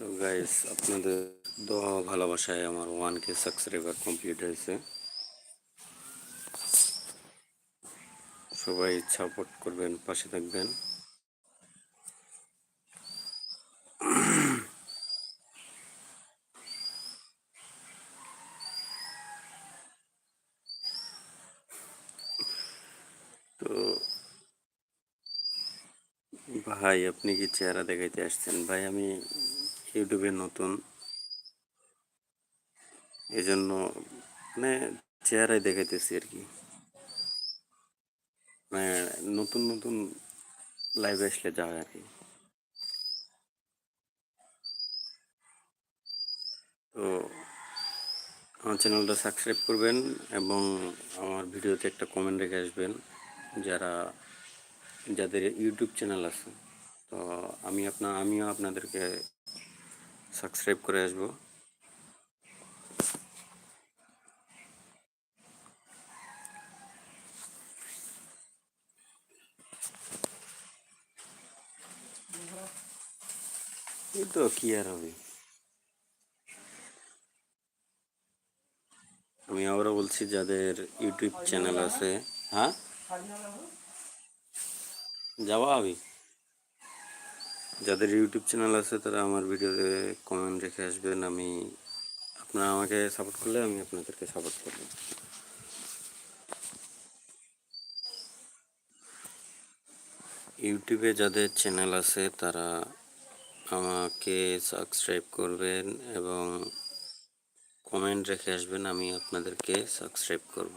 তো গাইস আপনাদের দোয়া ভালোবাসায় আমার ওয়ান কে সাবস্ক্রাইবার কমপ্লিট হয়েছে। সবাই সাপোর্ট করবেন, পাশে থাকবেন। তো, ভাই, আপনি কি চেহারা দেখাইতে আসছেন? ভাই, আমি ইউটিউবে নতুন। এজন্য মানে চেহারাই দেখাইতেছি আর কি। মানে নতুন নতুন লাইভে আসলে যা হয় আর কি। তো আমার চ্যানেলটা সাবস্ক্রাইব করবেন এবং আমার ভিডিওতে একটা কমেন্ট রেখে আসবেন যারা, যাদের ইউটিউব চ্যানেল আছে। তো আমি আপনার আমিও আপনাদেরকে সাবস্ক্রাইব করে আসব। এই তো কি আর হবে? আমি আবারও বলছি, যাদের ইউটিউব চ্যানেল আছে হ্যাঁ? যাওয়া আমি যাদের ইউটিউব চ্যানেল আছে তারা আমার ভিডিওতে কমেন্ট রেখে আসবেন আমি আপনারা আমাকে সাপোর্ট করলে আমি আপনাদেরকে সাপোর্ট করব ইউটিউবে যাদের চ্যানেল আছে তারা আমাকে সাবস্ক্রাইব করবেন এবং কমেন্ট রেখে আসবেন আমি আপনাদেরকে সাবস্ক্রাইব করব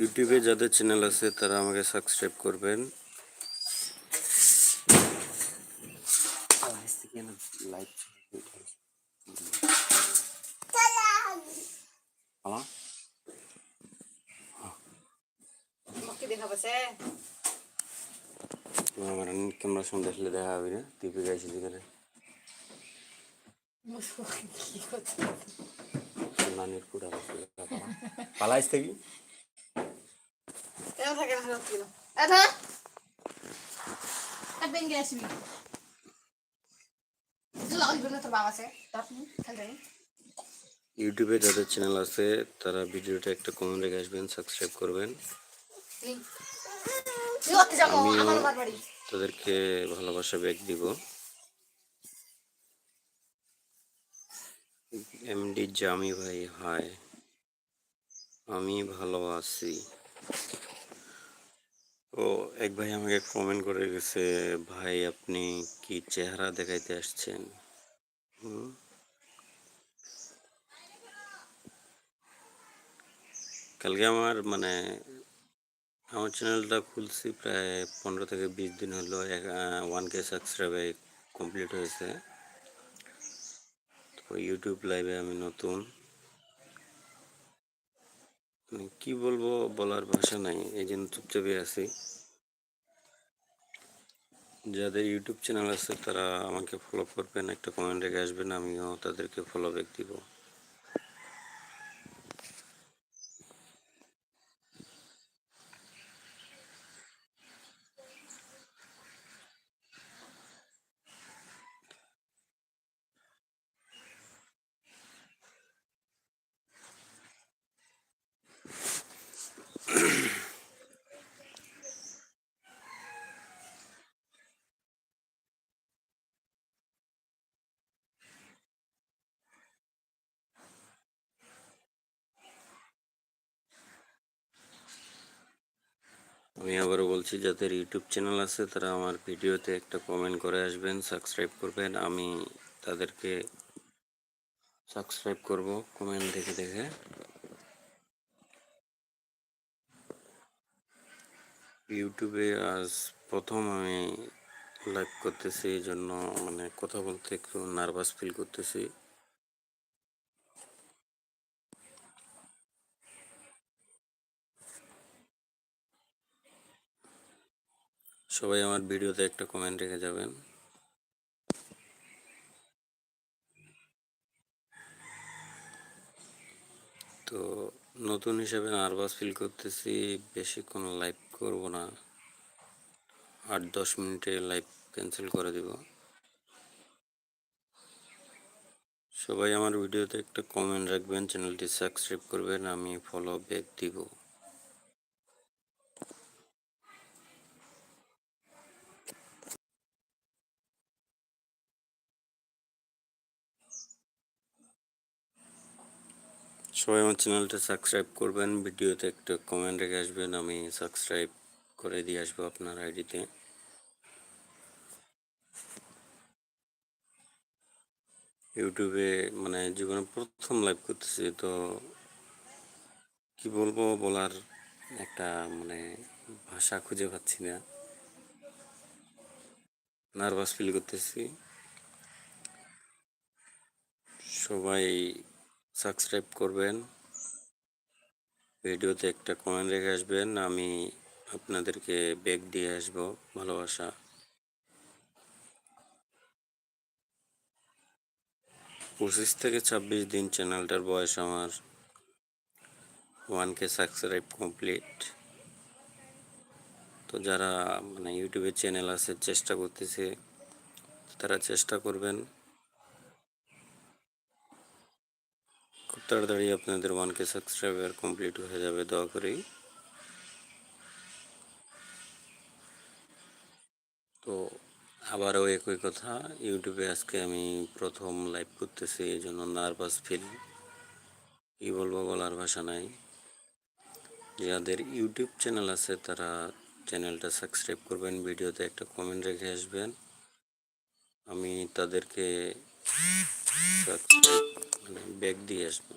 ইউটিউবে যাদের চ্যানেল আছে তারা আমাকে সাবস্ক্রাইব করবেন। আমার ক্যামেরার সামনে দেখলে দেখা হবে না। টিপে গাইছি যেখানে কি নানির কুড়া পালাইস থেকে? ইউটিউবে যাদের চ্যানেল আছে তারা ভিডিওটা একটা কমেন্ট রেখে আসবেন সাবস্ক্রাইব করবেন। আমিও- তাদেরকে ভালোবাসা ব্যাগ দিব। এমডি জামি ভাই হাই আমি ভালো আছি। ও, এক ভাই আমাকে কমেন্ট করে গেছে, ভাই, আপনি কি চেহারা দেখাইতে আসছেন? কালকে আমার মানে আমার চ্যানেলটা খুলছি প্রায় পনেরো থেকে বিশ দিন হলো ওয়ান কে সাবস্ক্রাইবে কমপ্লিট হয়েছে। তো ইউটিউব লাইভে আমি নতুন। মানে কি বলব বলার ভাষা নাই, এই জন্য চুপচাপে আছি। যাদের ইউটিউব চ্যানেল আছে তারা আমাকে ফলো করবেন, একটা কমেন্ট রেখে আসবেন, আমিও তাদেরকে ফলো ব্যাক দিব। আমি আবারও বলছি, যাদের ইউটিউব চ্যানেল আছে, তারা আমার ভিডিওতে একটা কমেন্ট করে আসবেন সাবস্ক্রাইব করবেন। আমি তাদেরকে সাবস্ক্রাইব করব কমেন্ট দেখে দেখে। ইউটিউবে আজ প্রথম আমি লাইভ করতেছি, এই জন্য মানে কথা বলতে একটু নার্ভাস ফিল করতেছি। সবাই আমার ভিডিওতে একটা কমেন্ট রেখে যাবেন। তো নতুন হিসেবে নার্ভাস ফিল করতেছি, বেশিক্ষণ লাইভ করব না। আট দশ মিনিটে লাইভ ক্যান্সেল করে দেব। সবাই আমার ভিডিওতে একটা কমেন্ট রাখবেন চ্যানেলটি সাবস্ক্রাইব করবেন, আমি ফলো ব্যাক দিব। সবাই আমার চ্যানেলটা সাবস্ক্রাইব করবেন, ভিডিওতে একটা কমেন্ট রেখে আসবেন, আমি সাবস্ক্রাইব করে দিয়ে আসব আপনার আইডিতে। ইউটিউবে মানে জীবনে প্রথম লাইভ করতেছি, তো কি বলব বলার একটা মানে ভাষা খুঁজে পাচ্ছি না। নার্ভাস ফিল করতেছি। সবাই সাবস্ক্রাইব করবেন। ভিডিওতে একটা কমেন্ট রেখে আসবেন, আমি আপনাদেরকে ব্যাগ দিয়ে আসব ভালোবাসা। পঁচিশ থেকে ছাব্বিশ দিন চ্যানেলটার বয়স আমার। One K subscribe complete. তো যারা মানে ইউটিউবে চ্যানেল আছে, চেষ্টা করতেছে, তারা চেষ্টা করবেন। তাড়াতাড়ি আপনাদের ওয়ান কে সাবস্ক্রাইবার কমপ্লিট হয়ে যাবে, দয়া করেই। তো আবারও একই কথা ইউটিউবে আজকে আমি প্রথম লাইভ করতেছি, এই জন্য নার্ভাস ফিল কী বলব বলার ভাষা নাই। যাদের ইউটিউব চ্যানেল আছে, তারা চ্যানেলটা সাবস্ক্রাইব করবেন, ভিডিওতে একটা কমেন্ট রেখে আসবেন। আমি তাদেরকে সাবস্ক্রাইব মানে ব্যাক দিয়ে আসব।